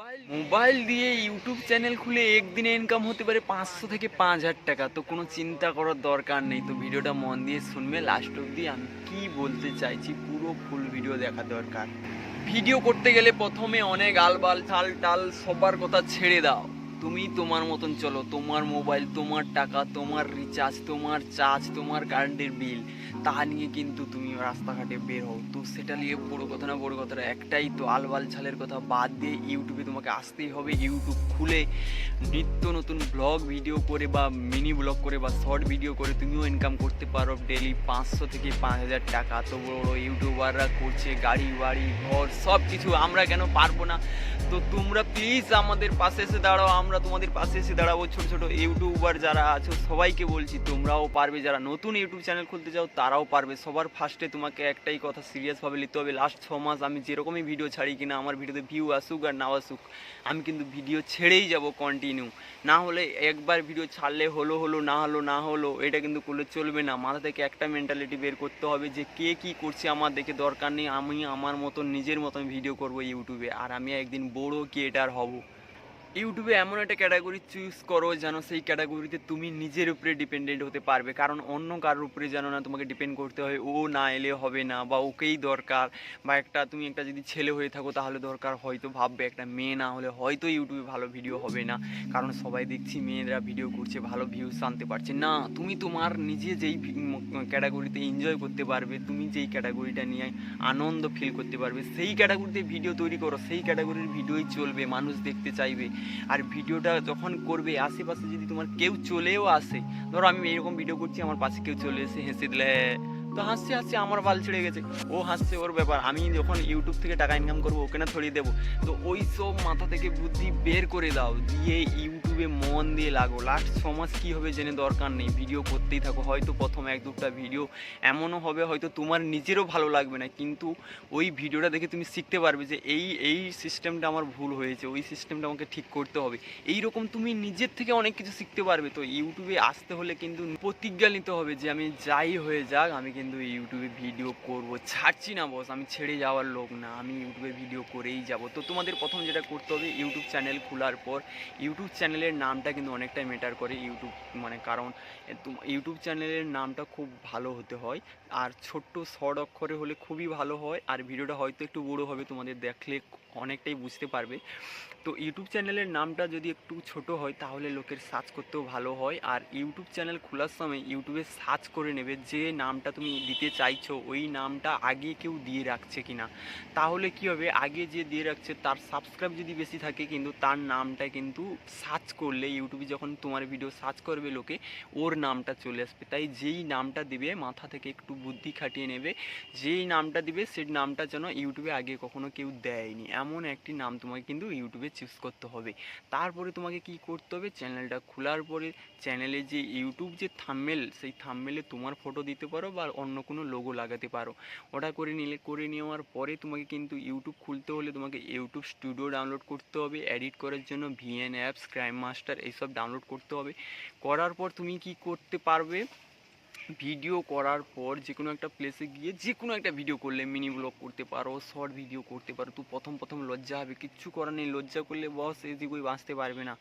Mobile দিয়ে YouTube channel খুলে একদিনে ইনকাম হতে পারে পাঁচশো থেকে পাঁচ হাজার টাকা। তো কোনো চিন্তা করার দরকার নেই। তো ভিডিওটা মন দিয়ে শুনবে। লাস্ট অবধি আমি কি বলতে চাইছি, পুরো ফুল ভিডিও দেখা দরকার। ভিডিও করতে গেলে প্রথমে অনেক আলবাল টাল টাল সবার কথা ছেড়ে দাও। তুমি তোমার মতন চলো। তোমার মোবাইল, তোমার টাকা, তোমার রিচার্জ তোমার চার্জ তোমার কারেন্টের বিল তা নিয়ে কিন্তু তুমি রাস্তাঘাটে বের হও। তো সেটা নিয়ে বড় কথা না, বড় কথাটা একটাই তো, আলবাল ছালের কথা বাদ দিয়ে ইউটিউবে তোমাকে আসতেই হবে। ইউটিউব খুলে নিত্য নতুন ব্লগ ভিডিও করে বা মিনি ব্লগ করে বা শর্ট ভিডিও করে তুমিও ইনকাম করতে পারো ডেলি পাঁচশো থেকে পাঁচ হাজার টাকা। তো বড় বড় ইউটিউবাররা করছে, গাড়ি, বাড়ি, ঘর সব কিছু আমরা কেন পারব না? তো তোমরা প্লিজ আমাদের পাশে এসে দাঁড়াও। আমরা তোমাদের পাশে এসে দাঁড়াবো। ছোটো ছোটো ইউটিউবার যারা আছো, সবাইকে বলছি তোমরাও পারবে। যারা নতুন ইউটিউব চ্যানেল খুলতে চাও তারাও পারবে। সবার ফার্স্টে তোমাকে একটাই কথা সিরিয়াসভাবে নিতে হবে লাস্ট ছ মাস আমি যেরকমই ভিডিও ছাড়ি কিনা, আমার ভিডিওতে ভিউ আসুক আর না আসুক, আমি কিন্তু ভিডিও ছেড়েই যাব কন্টিনিউ না হলে একবার ভিডিও ছাড়লে হলো হলো, না হলো না হলো, এটা কিন্তু করলে চলবে না। মাথা থেকে একটা মেন্টালিটি বের করতে হবে যে কে কি করছে আমার দেখে দরকার নেই, আমি আমার মতন, নিজের মতন ভিডিও করব ইউটিউবে আর আমি একদিন বড় ক্রিয়েটার হব। ইউটিউবে এমন একটা ক্যাটাগরি চুজ করো যেন সেই ক্যাটাগরিতে তুমি নিজের উপরে ডিপেন্ডেন্ট হতে পারবে। কারণ অন্য কারোর উপরে যেন না তোমাকে ডিপেন্ড করতে হয়, ও না এলে হবে না বা ওকেই দরকার। বা একটা তুমি একটা যদি ছেলে হয়ে থাকো তাহলে দরকার হয়তো ভাববে একটা মেয়ে, না হলে হয়তো ইউটিউবে ভালো ভিডিও হবে না। কারণ সবাই দেখছি মেয়েরা ভিডিও করছে, ভালো ভিউজ আনতে পারছে। না, তুমি তোমার নিজে যেই ক্যাটাগরিতে এনজয় করতে পারবে, তুমি যেই ক্যাটাগরিটা নিয়ে আনন্দ ফিল করতে পারবে, সেই ক্যাটাগরিতে ভিডিও তৈরি করো। সেই ক্যাটাগরির ভিডিওই চলবে, মানুষ দেখতে চাইবে। আর ভিডিওটা যখন করবে, আশেপাশে যদি তোমার কেউ চলেও আসে, ধরো আমি এরকম ভিডিও করছি, আমার পাশে কেউ চলে এসে হেসে দিলে তো হাসছে হাসছে, আমার বাল ছেড়ে গেছে। ও হাসছে ওর ব্যাপার। আমি যখন ইউটিউব থেকে টাকা ইনকাম করব, ওকে না ছড়িয়ে দেবো। তো ওই সব মাথা থেকে বুদ্ধি বের করে দাও। দিয়ে ইউটিউবে মন দিয়ে লাগো। লাস্ট সমাজ কী হবে জেনে দরকার নেই। ভিডিও করতেই থাকো। হয়তো প্রথম এক দুটা ভিডিও এমনও হবে, হয়তো তোমার নিজেরও ভালো লাগবে না। কিন্তু ওই ভিডিওটা দেখে তুমি শিখতে পারবে যে এই এই সিস্টেমটা আমার ভুল হয়েছে। ওই সিস্টেমটা আমাকে ঠিক করতে হবে। এই রকম তুমি নিজের থেকে অনেক কিছু শিখতে পারবে। তো ইউটিউবে আসতে হলে কিন্তু প্রতিজ্ঞা নিতে হবে যে আমি যাই হয়ে যাক, আমি কিন্তু ইউটিউবে ভিডিও করব। ছাড়ছি না বস আমি ছেড়ে যাওয়ার লোক না। আমি ইউটিউবে ভিডিও করেই যাব। তো তোমাদের প্রথম যেটা করতে হবে ইউটিউব চ্যানেল খোলার পর ইউটিউব চ্যানেলের নামটা কিন্তু অনেকটাই ম্যাটার করে ইউটিউব মানে কারণ ইউটিউব চ্যানেলের নামটা খুব ভালো হতে হয়। আর ছোট্ট শর্ট অক্ষরে হলে খুবই ভালো হয়। আর ভিডিওটা হয়তো একটু বড়ো হবে, তোমাদের দেখলে অনেকটাই বুঝতে পারবে। তো ইউটিউব চ্যানেলের নামটা যদি একটু ছোট হয়, তাহলে লোকের সার্চ করতেও ভালো হয়। আর ইউটিউব চ্যানেল খোলার সময় ইউটিউবে সার্চ করে নেবে যে নামটা তুমি দিতে চাইছো, ওই নামটা আগে কেউ দিয়ে রাখছে কিনা? তাহলে কি হবে? আগে যে দিয়ে রাখছে, তার সাবস্ক্রাইব যদি বেশি থাকে, কিন্তু তার নামটা কিন্তু সার্চ করলে ইউটিউবে যখন তোমার ভিডিও সার্চ করবে লোকে, ওর নামটা চলে আসবে। তাই যেই নামটা দিবে, মাথা থেকে একটু বুদ্ধি খাটিয়ে নেবে, যেই নামটা দিবে, সেই নামটা যেন ইউটিউবে আগে কখনো কেউ দেয়নি। এমন একটি নাম তোমাকে কিন্তু ইউটিউবে চুজ করতে হবে। তারপরে তোমাকে কি করতে হবে? চ্যানেলটা খোলার পরে, চ্যানেলে যে ইউটিউব যে থাম্মেল সেই থাম্মেলে তোমার ফটো দিতে পারো বা অন্য কোনো লোগো লাগাতে পারো। ওটা করে নিলে, করে নেওয়ার পরে তোমাকে কিন্তু ইউটিউব খুলতে হলে তোমাকে ইউটিউব স্টুডিও ডাউনলোড করতে হবে এডিট করার জন্য ভিএন অ্যাপস ক্রাইম মাস্টার এইসব ডাউনলোড করতে হবে। করার পর তুমি কি করতে পারবে? ভিডিও করার পর যে কোনো একটা প্লেসে গিয়ে যে কোনো একটা ভিডিও করলে মিনি ব্লগ করতে পারো শর্ট ভিডিও করতে পারো। তো প্রথম প্রথম লজ্জা হবে। কিচ্ছু করার নেই। লজ্জা করলে বস এদিকে বাঁচতে পারবে না।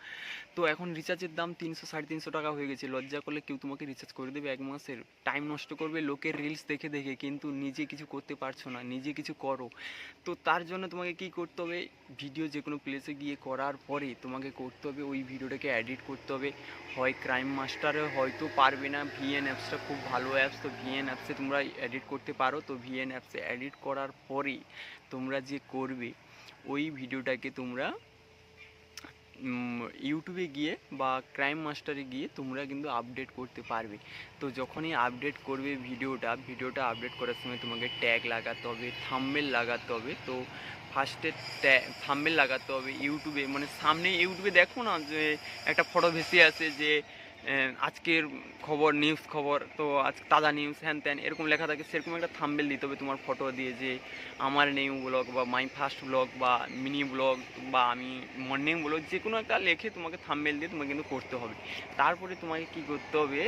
তো এখন রিচার্জের দাম তিনশো, সাড়ে তিনশো টাকা হয়ে গেছে। লজ্জা করলে কেউ তোমাকে রিচার্জ করে দেবে। এক মাসের টাইম নষ্ট করবে। লোকের রিলস দেখে দেখে। কিন্তু নিজে কিছু করতে পারছ না। নিজে কিছু করো। তো তার জন্য তোমাকে কি করতে হবে? ভিডিও যে কোনো প্লেসে গিয়ে করার পরে তোমাকে করতে হবে। ওই ভিডিওটাকে এডিট করতে হবে। হয় ক্রাইম মাস্টারে হয়তো পারবে না। ভিএন অ্যাপসটা খুব ভালো অ্যাপস তো ভিএন অ্যাপসে তোমরা এডিট করতে পারো। তো ভিএন অ্যাপসে এডিট করার পরে তোমরা যে করবে, ওই ভিডিওটাকে তোমরা ইউটিউবে গিয়ে বা ক্রাইম মাস্টারে গিয়ে তোমরা কিন্তু আপডেট করতে পারবে। তো যখনই আপডেট করবে ভিডিওটা ভিডিওটা আপডেট করার সময় তোমাকে ট্যাগ লাগাতে হবে থাম্বেল লাগাতে হবে। তো ফার্স্টে থাম্বেল লাগাতে হবে ইউটিউবে মানে সামনে ইউটিউবে দেখো না যে একটা ফটো ভেসে আসে যে আজকের খবর নিউজ খবর, তো আজ তাজা নিউজ হ্যান ত্যান, এরকম লেখা থাকে, সেরকম একটা থাম্বেল দিতে হবে তোমার ফটো দিয়ে যে আমার নিউ ব্লগ বা মাই ফার্স্ট ব্লগ বা মিনি ব্লগ বা আমি মর্নিং ব্লগ যে কোনো একটা লেখে তোমাকে থাম্বেল দিয়ে তোমাকে কিন্তু করতে হবে। তারপরে তোমাকে কি করতে হবে?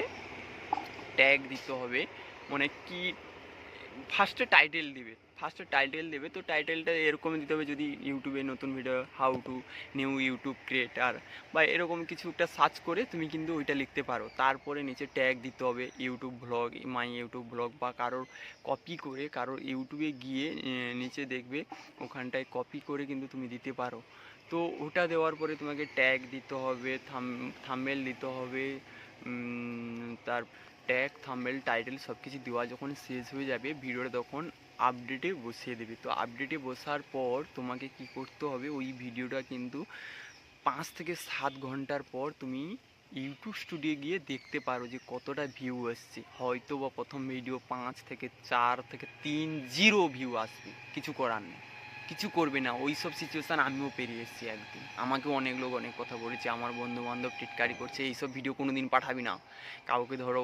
ট্যাগ দিতে হবে। মানে কি ফার্স্টে টাইটেল দিবে। ফার্স্টে টাইটেল দেবে, তো টাইটেলটা এরকম দিতে হবে যদি ইউটিউবে নতুন video how to new YouTube creator বা এরকম কিছু একটা সার্চ করে তুমি কিন্তু ওইটা লিখতে পারো। তারপরে নিচে ট্যাগ দিতে হবে YouTube blog my YouTube blog বা কারোর কপি করে, কারোর ইউটিউবে গিয়ে নিচে দেখবে ওখানটায় কপি করে কিন্তু তুমি দিতে পারো। তো ওটা দেওয়ার পরে তোমাকে ট্যাগ দিতে হবে থাম থাম্বেল দিতে হবে তার ট্যাগ থাম্বেল টাইটেল সব কিছু দেওয়া যখন শেষ হয়ে যাবে ভিডিওটা তখন আপডেটে বসিয়ে দেবে। তো আপডেটে বসার পর তোমাকে কি করতে হবে, ওই ভিডিওটা কিন্তু পাঁচ থেকে সাত ঘণ্টার পর তুমি ইউটিউব স্টুডিও গিয়ে দেখতে পারো যে কতটা ভিউ আসছে। হয়তো বা প্রথম ভিডিও পাঁচ থেকে চার থেকে তিন জিরো ভিউ আসবে। কিছু করার নেই। কিছু করবে না। ওই সব সিচুয়েশান আমিও পেরিয়ে এসেছি একদিন। আমাকেও অনেক লোক অনেক কথা বলেছে, আমার বন্ধু বান্ধব টিটকারি করছে, এইসব ভিডিও কোনো দিন পাঠাবি না। কাউকে ধরো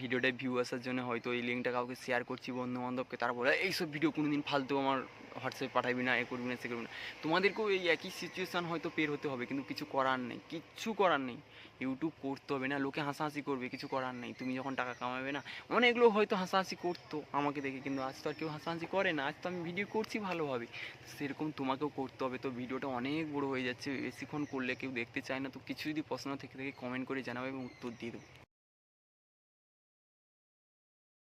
ভিডিওটায় ভিডিওটা ভিউ আসার জন্য হয়তো এই লিঙ্কটা কাউকে শেয়ার করছি বন্ধু বান্ধবকে তারপরে এইসব ভিডিও কোনো দিন ফালতু আমার হোয়াটসঅ্যাপে পাঠাবি না, এ করবি না, সে করবি না। তোমাদেরকেও এই একই সিচুয়েশান হয়তো পের হতে হবে, কিন্তু কিছু করার নেই, কিচ্ছু করার নেই। ইউটিউব করতে হবে না, লোকে হাসাহাসি করবে, কিছু করার নেই। তুমি যখন টাকা কামাবে না অনেক লোক হয়তো হাসাহাসি করতো আমাকে দেখে, কিন্তু আজ তো আর কেউ হাসাহাসি করে না, আজ তো আমি ভিডিও করছি ভালোভাবে। সেরকম তোমাকেও করতে হবে, তো ভিডিওটা অনেক বড় হয়ে যাচ্ছে, বেশিক্ষণ করলে কেউ দেখতে চায় না, তো কিছু যদি প্রশ্ন থেকে থেকে কমেন্ট করে জানাবে এবং উত্তর দিয়ে দেবো।